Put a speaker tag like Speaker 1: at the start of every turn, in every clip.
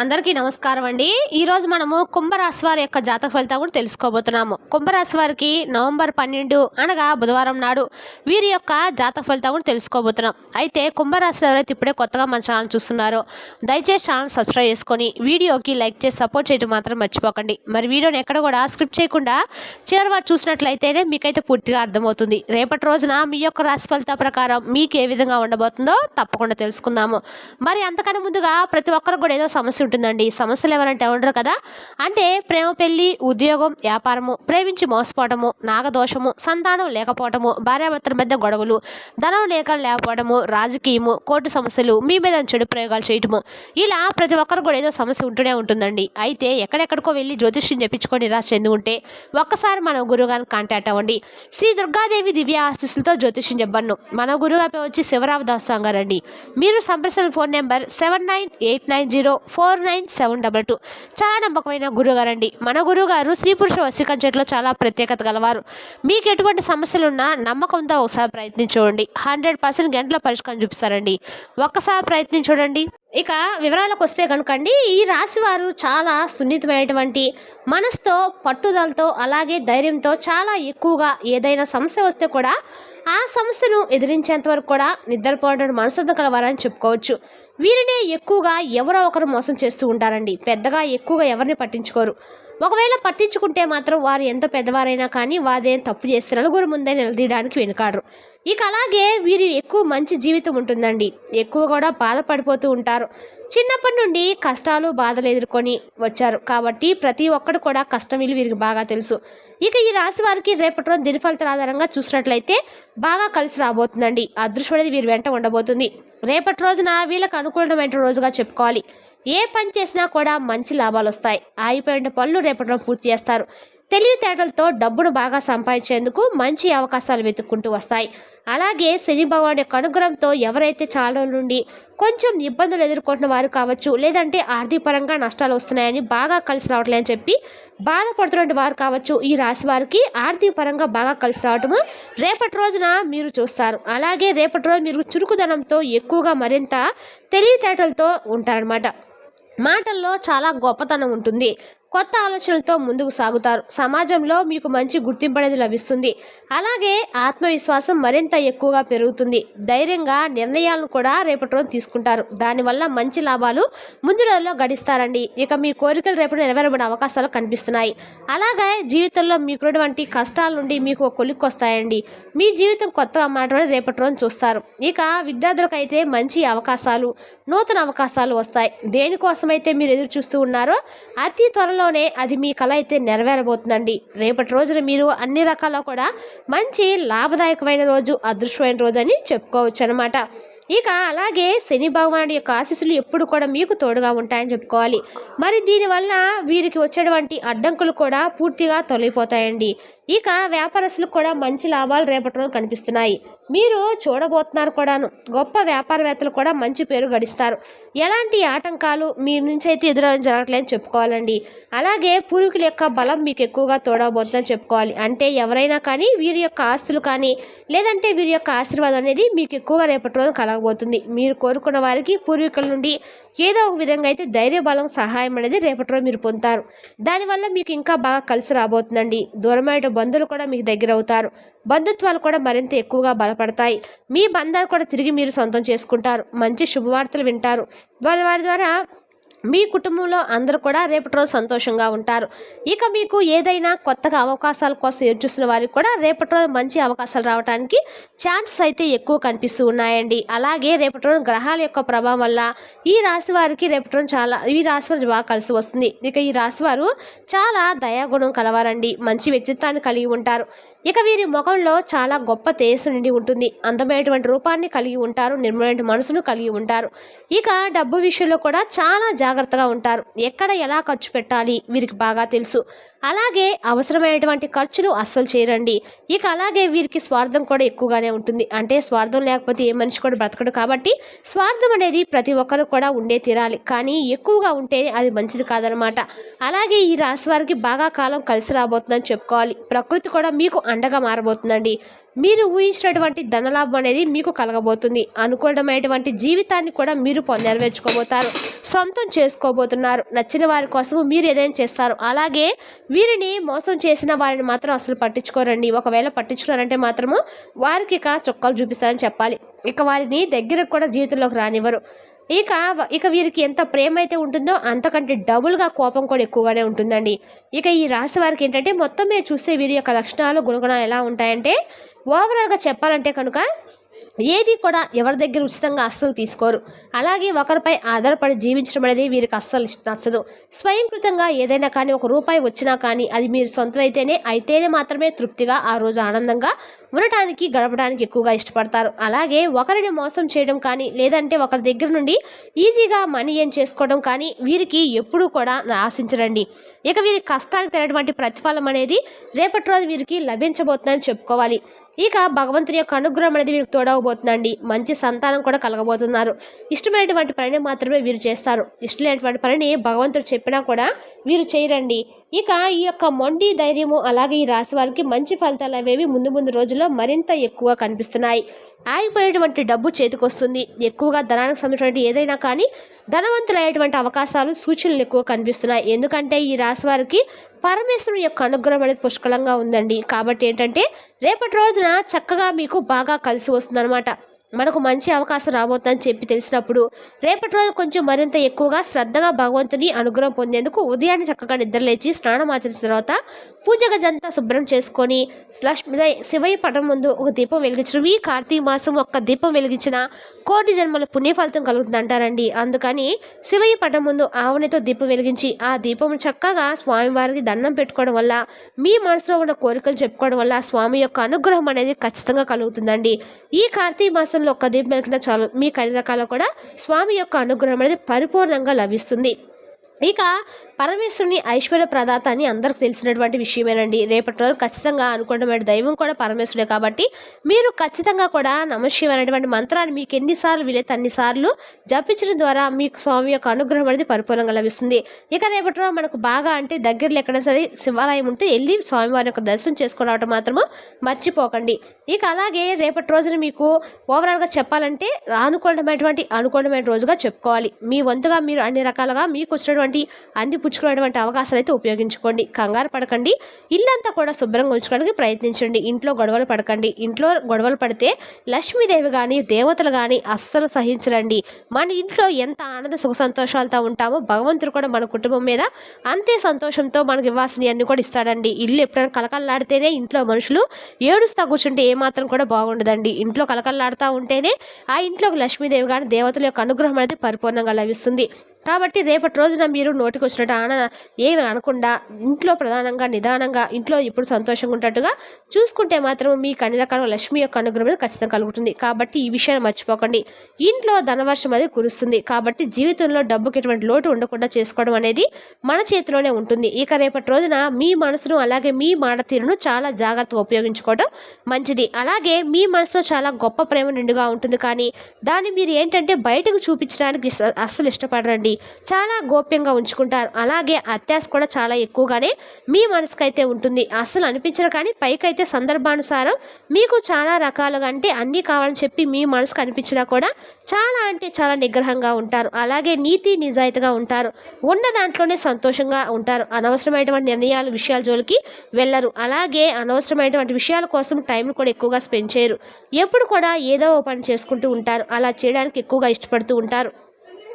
Speaker 1: అందరికీ నమస్కారం అండి. ఈరోజు మనము కుంభరాశి వారి యొక్క జాతక ఫలితం కూడా తెలుసుకోబోతున్నాము. కుంభరాశి వారికి నవంబర్ పన్నెండు అనగా బుధవారం నాడు వీరి యొక్క జాతక ఫలితం కూడా తెలుసుకోబోతున్నాం. అయితే కుంభరాశి ఎవరైతే ఇప్పుడే కొత్తగా మన ఛానల్ చూస్తున్నారో. దయచేసి ఛానల్ సబ్స్క్రైబ్ చేసుకొని వీడియోకి లైక్ చేసి సపోర్ట్ చేయడం మాత్రం మర్చిపోకండి. మరి వీడియోని ఎక్కడ కూడా స్క్రిప్ట్ చేయకుండా చివరి వారు చూసినట్లయితేనే మీకైతే పూర్తిగా అర్థమవుతుంది. రేపటి రోజున మీ యొక్క రాశి ఫలిత ప్రకారం మీకు ఏ విధంగా ఉండబోతుందో తప్పకుండా తెలుసుకుందాము. మరి అంతకన్నా ముందుగా ప్రతి ఒక్కరికి కూడా ఏదో సమస్య ఉంటుందండి. సమస్యలు ఎవరంటే ఉండరు కదా? అంటే ప్రేమ పెళ్ళి ఉద్యోగం వ్యాపారము ప్రేమించి మోసపోవటము నాగదోషము సంతానం లేకపోవటము భార్యాభర్తల మధ్య గొడవలు ధనం లేక లేకపోవడము రాజకీయము కోర్టు సమస్యలు మీ మీద చెడు ప్రయోగాలు చేయటము. ఇలా ప్రతి ఒక్కరు కూడా ఏదో సమస్య ఉంటూనే ఉంటుందండి. అయితే ఎక్కడెక్కడికో వెళ్ళి జ్యోతిష్యం చెప్పించుకొని నిరాశ చెంది ఉంటే ఒక్కసారి మన గురువుగారిని కాంటాక్ట్ అవ్వండి. శ్రీ దుర్గాదేవి దివ్య ఆశీస్సులతో జ్యోతిష్యం చెప్పను మన గురువు పేరు వచ్చి శివరామదాస్ గారండి మీరు సంప్రదించిన phone number seven nine eight nine zero four four nine seven double two. చాలా నమ్మకమైన గురుగారండి మన గురుగారు స్త్రీ పురుష వశీకరించడంలో చాలా ప్రత్యేకత గలవారు. మీకు ఎటువంటి సమస్యలున్నా నమ్మకంతో ఒకసారి ప్రయత్నించుకోండి హండ్రెడ్ పర్సెంట్ గంటలో పరిష్కారం చూపిస్తారండి. ఒక్కసారి ప్రయత్నించండి ఇక వివరాలకు వస్తే కనుకండి ఈ రాశివారు చాలా సున్నితమైనటువంటి మనసుతో పట్టుదలతో అలాగే ధైర్యంతో చాలా ఎక్కువగా ఏదైనా సమస్య వస్తే కూడా ఆ సమస్యను ఎదిరించేంత వరకు కూడా నిద్రపోవడం మనసుతో కలవారని చెప్పుకోవచ్చు. వీరినే ఎక్కువగా ఎవరో ఒకరు మోసం చేస్తూ ఉంటారండి. పెద్దగా ఎక్కువగా ఎవరిని పట్టించుకోరు. ఒకవేళ పట్టించుకుంటే మాత్రం వారు ఎంత పెద్దవారైనా కానీ వాదేం తప్పు చేస్తే నలుగురు ముందే నిలదీయడానికి వెనుకాడరు. ఇక అలాగే వీరి ఎక్కువ మంచి జీవితం ఉంటుందండి. ఎక్కువ కూడా బాధపడిపోతూ ఉంటారు. చిన్నప్పటి నుండి కష్టాలు బాధలు ఎదుర్కొని వచ్చారు. కాబట్టి ప్రతి ఒక్కడు కూడా కష్టం విలువ వీరికి బాగా తెలుసు. ఇక ఈ రాశి వారికి రేపటి రోజు దిన ఫలితాల ఆధారంగా చూసినట్లయితే బాగా కలిసి రాబోతుందండి. అదృష్టం అనేది వీరి వెంట ఉండబోతుంది. రేపటి రోజున వీళ్ళకి అనుకూలమైన రోజుగా చెప్పుకోవాలి. ఏ పని చేసినా కూడా మంచి లాభాలు వస్తాయి. ఆగిపోయిన పనులు రేపటి పూర్తి చేస్తారు. తెలివితేటలతో డబ్బును బాగా సంపాదించేందుకు మంచి అవకాశాలు వెతుక్కుంటూ వస్తాయి. అలాగే శని భగవాన్ యొక్క అనుగ్రహంతో ఎవరైతే చాలా నుండి కొంచెం ఇబ్బందులు ఎదుర్కొంటున్న వారు కావచ్చు లేదంటే ఆర్థికపరంగా నష్టాలు వస్తున్నాయని బాగా కలిసి రావట్లేదని చెప్పి బాధపడుతున్న వారు కావచ్చు ఈ రాశి వారికి ఆర్థిక పరంగా బాగా కలిసి రావటము రేపటి రోజున మీరు చూస్తారు. అలాగే రేపటి రోజు మీరు చురుకుదనంతో ఎక్కువగా మరింత తెలివితేటలతో ఉంటారనమాట మాటల్లో చాలా గొప్పతనం ఉంటుంది. కొత్త ఆలోచనలతో ముందుకు సాగుతారు. సమాజంలో మీకు మంచి గుర్తింపు అనేది లభిస్తుంది. అలాగే ఆత్మవిశ్వాసం మరింత ఎక్కువగా పెరుగుతుంది. ధైర్యంగా నిర్ణయాలను కూడా రేపటి రోజు తీసుకుంటారు. దానివల్ల మంచి లాభాలు ముందు రోజుల్లో గడిస్తారండి. ఇక మీ కోరికలు రేపు నెరవేరబడే అవకాశాలు కనిపిస్తున్నాయి. అలాగే జీవితంలో మీకున్నటువంటి కష్టాల నుండి మీకు కొలిక్కి వస్తాయండి. మీ జీవితం కొత్తగా మాత్రమే రేపటి రోజు చూస్తారు. ఇక విద్యార్థులకైతే మంచి అవకాశాలు నూతన అవకాశాలు వస్తాయి. దేనికోసమైతే మీరు ఎదురు చూస్తూ ఉన్నారో అతి త్వరలో త్వరలోనే అది మీ కళ అయితే నెరవేరబోతుందండి. రేపటి రోజున మీరు అన్ని రకాల కూడా మంచి లాభదాయకమైన రోజు అదృష్టమైన రోజు అని చెప్పుకోవచ్చు అనమాట ఇక అలాగే శని భగవానుడి యొక్క ఆశీస్సులు ఎప్పుడు కూడా మీకు తోడుగా ఉంటాయని చెప్పుకోవాలి. మరి దీనివల్ల వీరికి వచ్చేటువంటి అడ్డంకులు కూడా పూర్తిగా తొలగిపోతాయండి. ఇక వ్యాపారస్తులకు కూడా మంచి లాభాలు రేపటి రోజు కనిపిస్తున్నాయి. మీరు చూడబోతున్నారు కూడాను గొప్ప వ్యాపారవేత్తలు కూడా మంచి పేరు గడిస్తారు. ఎలాంటి ఆటంకాలు మీ నుంచి అయితే ఎదురవడం జరగట్లేదని చెప్పుకోవాలండి. అలాగే పూర్వీకుల యొక్క బలం మీకు ఎక్కువగా తోడబోతుందని చెప్పుకోవాలి. అంటే ఎవరైనా కానీ వీరి యొక్క ఆస్తులు కానీ లేదంటే వీరి యొక్క ఆశీర్వాదం అనేది మీకు ఎక్కువగా రేపటి రోజు కలగబోతుంది మీరు కోరుకున్న వారికి పూర్వీకుల నుండి ఏదో ఒక విధంగా అయితే ధైర్య బలం సహాయం అనేది రేపటిలో మీరు పొందుతారు. దానివల్ల మీకు ఇంకా బాగా కలిసి రాబోతుందండి. దూరమైన బంధువులు కూడా మీకు దగ్గర అవుతారు. బంధుత్వాలు కూడా మరింత ఎక్కువగా బలపడతాయి. మీ బంధాలు కూడా తిరిగి మీరు సొంతం చేసుకుంటారు. మంచి శుభవార్తలు వింటారు. వారి వారి ద్వారా మీ కుటుంబంలో అందరూ కూడా రేపటి రోజు సంతోషంగా ఉంటారు. ఇక మీకు ఏదైనా కొత్తగా అవకాశాల కోసం ఎదురు చూస్తున్న వారికి కూడా రేపటి రోజు మంచి అవకాశాలు రావడానికి ఛాన్సెస్ అయితే ఎక్కువ కనిపిస్తూ ఉన్నాయండి. అలాగే రేపటి రోజు గ్రహాల యొక్క ప్రభావం వల్ల ఈ రాశి వారికి రేపటి రోజు చాలా ఈ రాశి వారు బాగా కలిసి వస్తుంది. ఇక ఈ రాశి వారు చాలా దయాగుణం కలవారండి. మంచి వ్యక్తిత్వాన్ని కలిగి ఉంటారు. ఇక వీరి ముఖంలో చాలా గొప్ప తేజస్సు నిండి ఉంటుంది. అందమైనటువంటి రూపాన్ని కలిగి ఉంటారు. నిర్మలమైన మనసును కలిగి ఉంటారు. ఇక డబ్బు విషయంలో కూడా చాలా జాగ్రత్తగా ఉంటారు. ఎక్కడ ఎలా ఖర్చు పెట్టాలి వీరికి బాగా తెలుసు. అలాగే అవసరమైనటువంటి ఖర్చులు అస్సలు చేయరండి. ఇక అలాగే వీరికి స్వార్థం కూడా ఎక్కువగానే ఉంటుంది. అంటే స్వార్థం లేకపోతే ఏ మనిషి కూడా బ్రతకడు కాబట్టి స్వార్థం అనేది ప్రతి ఒక్కరు కూడా ఉండే తీరాలి. కానీ ఎక్కువగా ఉంటే అది మంచిది కాదనమాట. అలాగే ఈ రాశి వారికి బాగా కాలం కలిసి రాబోతుందని చెప్పుకోవాలి. ప్రకృతి కూడా మీకు అండగా మారబోతుందండి. మీరు ఊహించినటువంటి ధనలాభం అనేది మీకు కలగబోతుంది. అనుకూలమైనటువంటి జీవితాన్ని కూడా మీరు పొందెరవేర్చుకోబోతారు సొంతం చేసుకోబోతున్నారు. నచ్చిన వారి కోసం మీరు ఏదైనా చేస్తారు. అలాగే వీరిని మోసం చేసిన వారిని మాత్రం అసలు పట్టించుకోరండి. ఒకవేళ పట్టించుకోరంటే మాత్రము వారికి ఇక చొక్కాలు చూపిస్తారని చెప్పాలి. ఇక వారిని దగ్గరకు కూడా జీవితంలోకి రానివ్వరు. ఇక ఇక వీరికి ఎంత ప్రేమ అయితే ఉంటుందో అంతకంటే డబుల్గా కోపం కూడా ఎక్కువగానే ఉంటుందండి. ఇక ఈ రాశి వారికి ఏంటంటే మొత్తం మీరు చూస్తే వీరి యొక్క లక్షణాలు గుణగుణాలు ఎలా ఉంటాయంటే ఓవరాల్గా చెప్పాలంటే కనుక ఏది కూడా ఎవరి దగ్గర ఉచితంగా అస్సలు తీసుకోరు. అలాగే ఒకరిపై ఆధారపడి జీవించడం అనేది వీరికి అస్సలు నచ్చదు. స్వయంకృతంగా ఏదైనా కానీ ఒక రూపాయి వచ్చినా కానీ అది మీరు సొంతమైతేనే అయితేనే మాత్రమే తృప్తిగా ఆ రోజు ఆనందంగా ఉండటానికి గడపడానికి ఎక్కువగా ఇష్టపడతారు. అలాగే ఒకరిని మోసం చేయడం కానీ లేదంటే ఒకరి దగ్గర నుండి ఈజీగా మనీ ఏం చేసుకోవడం కానీ వీరికి ఎప్పుడూ కూడా ఆశించరండి. ఇక వీరి కష్టానికి తగినటువంటి ప్రతిఫలం అనేది రేపటి రోజు వీరికి లభించబోతుందని చెప్పుకోవాలి. ఇక భగవంతుని యొక్క అనుగ్రహం అనేది వీరికి తోడవబోతుందండి. మంచి సంతానం కూడా కలగబోతున్నారు. ఇష్టమైనటువంటి పనిని మాత్రమే వీరు చేస్తారు. ఇష్టమైనటువంటి పనిని భగవంతుడు చెప్పినా కూడా వీరు చేయరండి. ఇక ఈ యొక్క మొండి ధైర్యము అలాగే ఈ రాశి వారికి మంచి ఫలితాలు అవేవి ముందు ముందు రోజుల్లో మరింత ఎక్కువ కనిపిస్తున్నాయి. ఆగిపోయేటువంటి డబ్బు చేతికొస్తుంది ఎక్కువగా ధనానికి సంబంధించినటువంటి ఏదైనా కానీ ధనవంతులయ్యేటువంటి అవకాశాలు సూచనలు ఎక్కువ కనిపిస్తున్నాయి. ఎందుకంటే ఈ రాశి వారికి పరమేశ్వరుని యొక్క అనుగ్రహం అనేది పుష్కలంగా ఉందండి. కాబట్టి ఏంటంటే రేపటి రోజున చక్కగా మీకు బాగా కలిసి వస్తుందన్నమాట. మనకు మంచి అవకాశం రాబోతుందని చెప్పి తెలిసినప్పుడు రేపటి రోజు కొంచెం మరింత ఎక్కువగా శ్రద్ధగా భగవంతుని అనుగ్రహం పొందేందుకు ఉదయాన్నే చక్కగా నిద్రలేచి స్నానం ఆచరించిన తర్వాత పూజ గజంతా శుభ్రం చేసుకొని లక్ష్మీ శివయ్య పటం ముందు ఒక దీపం వెలిగించడం. ఈ కార్తీక మాసం ఒక్క దీపం వెలిగించిన కోటి జన్మల పుణ్యఫలితం కలుగుతుంది అంటారండి. అందుకని శివయ్య పటం ముందు ఆవునితో దీపం వెలిగించి ఆ దీపం చక్కగా స్వామివారికి దండం పెట్టుకోవడం వల్ల మీ మనసులో ఉన్న కోరికలు చెప్పుకోవడం వల్ల స్వామి యొక్క అనుగ్రహం అనేది ఖచ్చితంగా కలుగుతుందండి. ఈ కార్తీక మాసం మాసంలో ఒక్క దీపం వెలిగినా చాలు. మీ అన్ని రకాల కూడా స్వామి యొక్క అనుగ్రహం అనేది పరిపూర్ణంగా లభిస్తుంది. ఇక పరమేశ్వరుని ఐశ్వర్య ప్రదాత అని అందరికి తెలిసినటువంటి విషయమేనండి. రేపటి రోజు ఖచ్చితంగా అనుకున్నటువంటి దైవం కూడా పరమేశ్వరుడే కాబట్టి మీరు ఖచ్చితంగా కూడా నమశివ అనేటువంటి మంత్రాన్ని మీకు ఎన్నిసార్లు వీలైతే అన్నిసార్లు జపించడం ద్వారా మీకు స్వామి యొక్క అనుగ్రహం అనేది పరిపూర్ణంగా లభిస్తుంది. ఇక రేపటి రోజు మనకు బాగా అంటే దగ్గరలో ఎక్కడైనా సరే శివాలయం ఉంటే వెళ్ళి స్వామివారి యొక్క దర్శనం చేసుకోవడం మాత్రము మర్చిపోకండి. ఇక అలాగే రేపటి రోజున మీకు ఓవరాల్గా చెప్పాలంటే అనుకూలమైనటువంటి అనుకూలమైన రోజుగా చెప్పుకోవాలి. మీ వంతుగా మీరు అన్ని రకాలుగా మీకు వచ్చినటువంటి అంది పుచ్చుకునేటువంటి అవకాశాలు అయితే ఉపయోగించుకోండి. కంగారు పడకండి. ఇల్లంతా కూడా శుభ్రంగా ఉంచుకోవడానికి ప్రయత్నించండి. ఇంట్లో గొడవలు పడకండి. ఇంట్లో గొడవలు పడితే లక్ష్మీదేవి కానీ దేవతలు కానీ అస్సలు సహించరండి. మన ఇంట్లో ఎంత ఆనంద సుఖ సంతోషాలతో ఉంటామో భగవంతుడు కూడా మన కుటుంబం మీద అంతే సంతోషంతో మనకి ఇవ్వాల్సినవి అన్ని కూడా ఇస్తాడండి. ఇల్లు ఎప్పుడైనా కలకల్లాడితేనే ఇంట్లో మనుషులు ఏడుస్తా కూర్చుంటే ఏమాత్రం కూడా బాగుండదండి. ఇంట్లో కలకల్లాడుతూ ఉంటేనే ఆ ఇంట్లోకి లక్ష్మీదేవి కానీ దేవతల యొక్క అనుగ్రహం అనేది పరిపూర్ణంగా లభిస్తుంది. కాబట్టి రేపటి రోజున మీరు నోటికి వచ్చినట్టు ఆన ఏమి అనకుండా ఇంట్లో ప్రధానంగా నిదానంగా ఇంట్లో ఇప్పుడు సంతోషంగా ఉంటట్టుగా చూసుకుంటే మాత్రం మీ అన్ని రకాల లక్ష్మి యొక్క అనుగ్రహం ఖచ్చితంగా కలుగుతుంది. కాబట్టి ఈ విషయాన్ని మర్చిపోకండి. ఇంట్లో ధనవర్షం అది కురుస్తుంది. కాబట్టి జీవితంలో డబ్బుకి ఎటువంటి లోటు ఉండకుండా చేసుకోవడం అనేది మన చేతిలోనే ఉంటుంది. ఇక రేపటి రోజున మీ మనసును అలాగే మీ మాట తీరును చాలా జాగ్రత్తగా ఉపయోగించుకోవడం మంచిది. అలాగే మీ మనసులో చాలా గొప్ప ప్రేమ నిండుగా ఉంటుంది. కానీ దాన్ని మీరు ఏంటంటే బయటకు చూపించడానికి అస్సలు ఇష్టపడరండి. చాలా గోప్యంగా ఉంచుకుంటారు. అలాగే అత్యాస కూడా చాలా ఎక్కువగానే మీ మనసుకైతే ఉంటుంది. అస్సలు అనిపించరు కానీ పైకైతే సందర్భానుసారం మీకు చాలా రకాలుగా అంటే అన్నీ కావాలని చెప్పి మీ మనసుకు అనిపించినా కూడా చాలా అంటే చాలా నిగ్రహంగా ఉంటారు. అలాగే నీతి నిజాయితీగా ఉంటారు. ఉన్న దాంట్లోనే సంతోషంగా ఉంటారు. అనవసరమైనటువంటి నిర్ణయాలు విషయాల జోలికి వెళ్ళరు. అలాగే అనవసరమైనటువంటి విషయాల కోసం టైం కూడా ఎక్కువగా స్పెండ్ చేయరు. ఎప్పుడు కూడా ఏదో ఓ పని చేసుకుంటూ ఉంటారు. అలా చేయడానికి ఎక్కువగా ఇష్టపడుతూ ఉంటారు.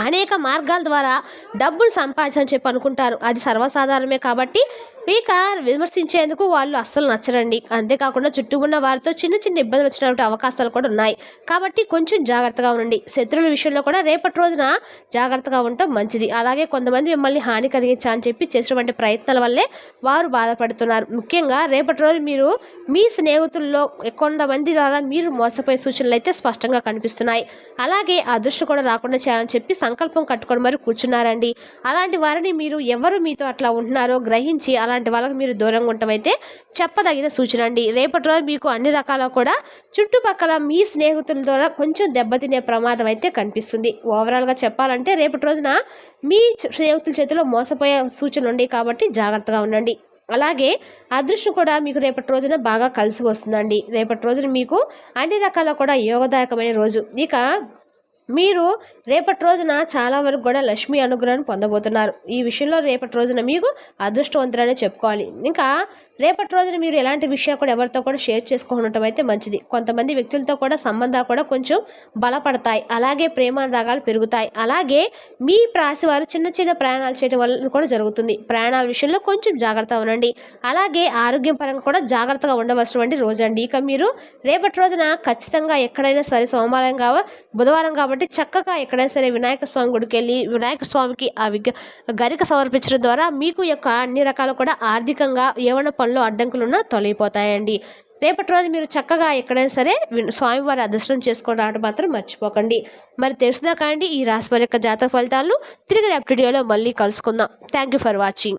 Speaker 1: అనేక మార్గాల ద్వారా డబ్బులు సంపాదించని చెప్పి అనుకుంటారు. అది సర్వసాధారణమే కాబట్టి ఇక విమర్శించేందుకు వాళ్ళు అస్సలు నచ్చరండి. అంతేకాకుండా చుట్టూ ఉన్న వారితో చిన్న చిన్న ఇబ్బందులు వచ్చినటువంటి అవకాశాలు కూడా ఉన్నాయి. కాబట్టి కొంచెం జాగ్రత్తగా ఉండండి. శత్రువుల విషయంలో కూడా రేపటి రోజున జాగ్రత్తగా ఉండటం మంచిది. అలాగే కొంతమంది మిమ్మల్ని హాని కలిగించా అని చెప్పి చేసినటువంటి ప్రయత్నాల వల్లే వారు బాధపడుతున్నారు. ముఖ్యంగా రేపటి రోజు మీరు మీ స్నేహితుల్లో కొంతమంది ద్వారా మీరు మోసపోయే సూచనలు అయితే స్పష్టంగా కనిపిస్తున్నాయి. అలాగే అదృష్టం కూడా రాకుండా చేయాలని చెప్పి సంకల్పం కట్టుకొని మరి కూర్చున్నారండి. అలాంటి వారిని మీరు ఎవరు మీతో అట్లా ఉంటున్నారో గ్రహించి అలాంటి వాళ్ళకి మీరు దూరంగా ఉండటం అయితే చెప్పదగిన సూచన అండి. రేపటి రోజు మీకు అన్ని రకాల కూడా చుట్టుపక్కల మీ స్నేహితుల ద్వారా కొంచెం దెబ్బతినే ప్రమాదం అయితే కనిపిస్తుంది. ఓవరాల్గా చెప్పాలంటే రేపటి రోజున మీ స్నేహితుల చేతిలో మోసపోయే సూచనలు ఉన్నాయి కాబట్టి జాగ్రత్తగా ఉండండి. అలాగే అదృష్టం కూడా మీకు రేపటి రోజున బాగా కలిసి వస్తుందండి. రేపటి రోజున మీకు అన్ని రకాల కూడా యోగదాయకమైన రోజు. ఇక మీరు రేపటి రోజున చాలా వరకు కూడా లక్ష్మి అనుగ్రహాన్ని పొందబోతున్నారు. ఈ విషయంలో రేపటి రోజున మీకు అదృష్టవంతులనే చెప్పుకోవాలి. ఇంకా రేపటి రోజున మీరు ఎలాంటి విషయాలు కూడా ఎవరితో కూడా షేర్ చేసుకోవడం అయితే మంచిది. కొంతమంది వ్యక్తులతో కూడా సంబంధాలు కూడా కొంచెం బలపడతాయి. అలాగే ప్రేమ రాగాలు పెరుగుతాయి. అలాగే మీ రాశి వారు చిన్న చిన్న ప్రయాణాలు చేయడం వల్ల కూడా జరుగుతుంది. ప్రయాణాల విషయంలో కొంచెం జాగ్రత్తగా ఉండండి. అలాగే ఆరోగ్యం పరంగా కూడా జాగ్రత్తగా ఉండవలసినటువంటి రోజు అండి. ఇక మీరు రేపటి రోజున ఖచ్చితంగా ఎక్కడైనా సరే సోమవారం కావ బుధవారం కాబట్టి చక్కగా ఎక్కడైనా సరే వినాయక స్వామి గుడికి వెళ్ళి వినాయక స్వామికి ఆ విగ్ గరిక సమర్పించడం ద్వారా మీకు యొక్క అన్ని రకాలు కూడా ఆర్థికంగా ఏమైనా పనులు అడ్డంకులున్నా తొలగిపోతాయండి. రేపటి రోజు మీరు చక్కగా ఎక్కడైనా సరే స్వామివారి అదర్శనం చేసుకోవడానికి మాత్రం మర్చిపోకండి. మరి తెలిసినా కాండి ఈ రాశి వారి యొక్క జాతక ఫలితాలను తిరిగి రేపటి వీడియోలో మళ్ళీ కలుసుకుందాం. Thank you for watching